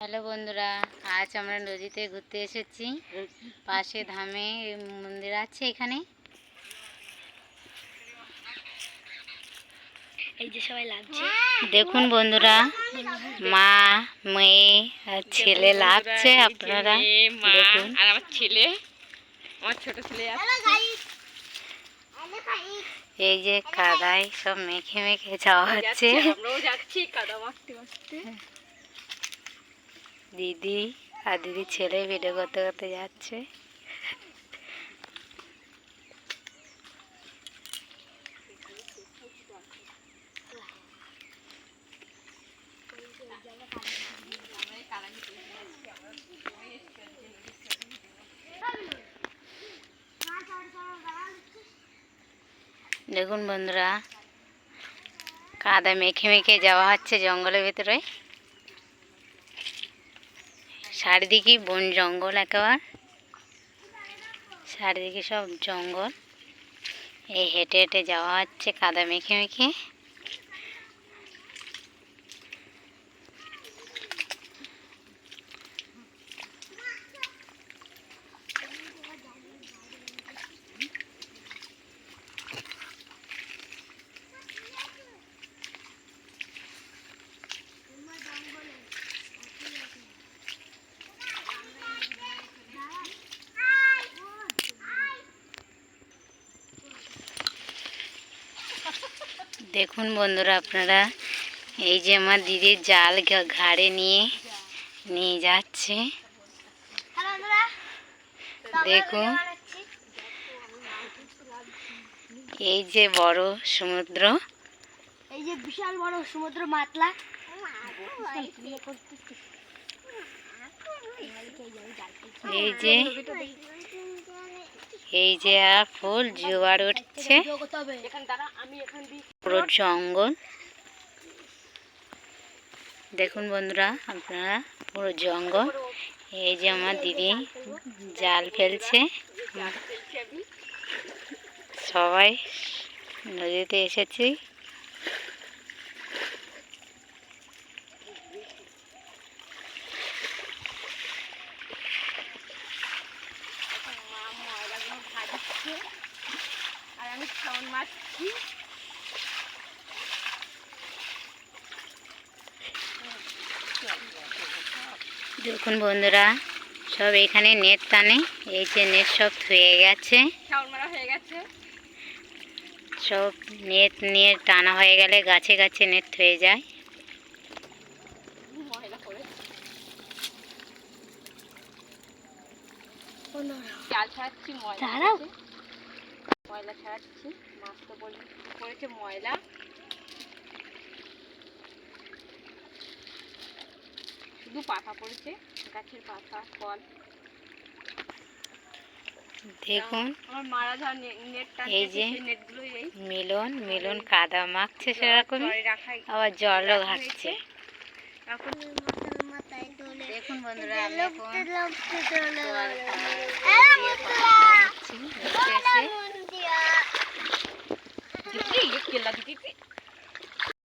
Hello বন্ধুরা আজ আমরা নদীতে ঘুরতে এসেছি। পাশে ধামে মন্দির আছে এখানে। এই যে সবাই লাগছে। দেখুন বন্ধুরা মা মেয়ে আর ছেলে লাগছে আপনারা। আর আমার ছেলে আমার ছোট ছেলে এই যে কাদায় সব মেখে মেখে যাওয়া হচ্ছে। আমরাও যাচ্ছি কাদা মাখতে মাখতে। দিদি আর দিদি ছেলে ভিডিও করতে করতে যাচ্ছে। দেখুন বন্ধুরা, কাদা মেখে মেখে যাওয়া হচ্ছে জঙ্গলের ভিতরে। চারিদিকে বন জঙ্গল একেবারে। চারিদিকে সব জঙ্গল। এই হেঁটে হেঁটে যাওয়া হচ্ছে কাদা মেখে মেখে। দেখুন বন্ধুরা আপনারা এই যে আমার দিদির জাল ঘাড়ে নিয়ে নিয়ে যাচ্ছে। দেখুন। এই যে বড় সমুদ্র। এই যে বিশাল বড় সমুদ্র মাতলা। এই যে এই যে আর ফুল জোয়ার উঠছে। পুরো জঙ্গল। দেখুন বন্ধুরা, আপনারা পুরো জঙ্গল। এই যে আমার দিদি জাল ফেলছে। সবাই নদীতে এসেছি মা ময়লাগুলো ভাজছে আর আমি খাওয়ান দেখুন বন্ধুরা সব এখানে নেট টানে এই যে নেট সব ধুয়ে গেছে। সব নেট নিয়ে টানা হয়ে গেলে গাছে গাছে নেট হয়ে যায়। ছাড়াচ্ছি ময়লা। ছাড়াচ্ছি মাছ তো বল- পড়েছে ময়লা। শুধু পাতা পড়েছে গাছের পাতা ফল। দেখুন এই যে। নেটগুলো এই। মিলন মিলন কাদা মাখছে রাখা আবার জলও ঘাটছে। এখন দেখুন বন্ধুরা